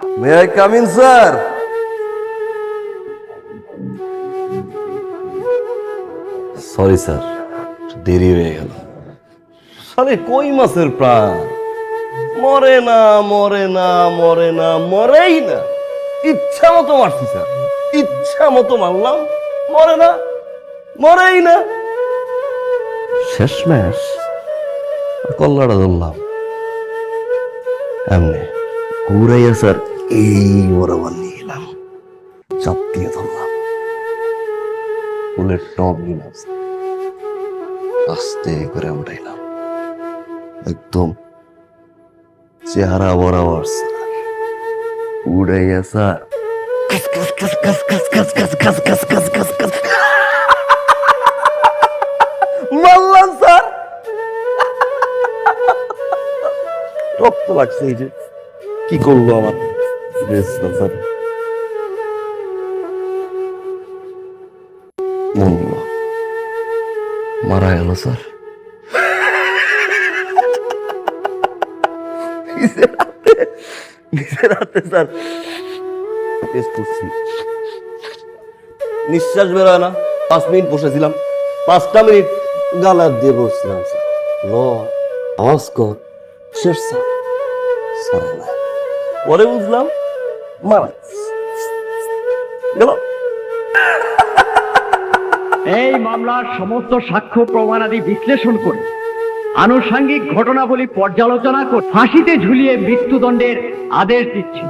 May I come in sir sorry sir দেরি হয়ে গেল। সালে কই মাছের প্রাণ? মরে না মরে না মরে না মরেই না। ইচ্ছা মতো মারছি স্যার। ইচ্ছা মতো মারলাম মরে না মরেই না। শেষ ম্যাচ কল্লাটা ধরলাম। এমনি। হুরাইসার এই ওরাবার নিয়ে এলাম চাপ দিয়ে ধরলাম ফুলের টব নিলাম আস্তে করে আমরা এলাম একদম চেহারা বরাবর উড়াইয়া স্যার মারলাম স্যার রক্ত লাগছে এই যে কি করল আমার মারা গেল স্যার। নিজের হাতে নিজের হাতে স্যার। টেস্ট করছি। নিঃশ্বাস বেরোয় না। পাঁচ মিনিট বসেছিলাম। পাঁচটা মিনিট গালার দিয়ে বসছিলাম স্যার। ল আওয়াজ কর। শেষ স্যার। না। পরে বুঝলাম, মারা গেল। এই মামলার সমস্ত সাক্ষ্য, প্রমাণ আদি বিশ্লেষণ করে, আনুষাঙ্গিক ঘটনাবলী পর্যালোচনা করে, ফাঁসিতে ঝুলিয়ে মৃত্যুদণ্ডের আদেশ দিচ্ছি।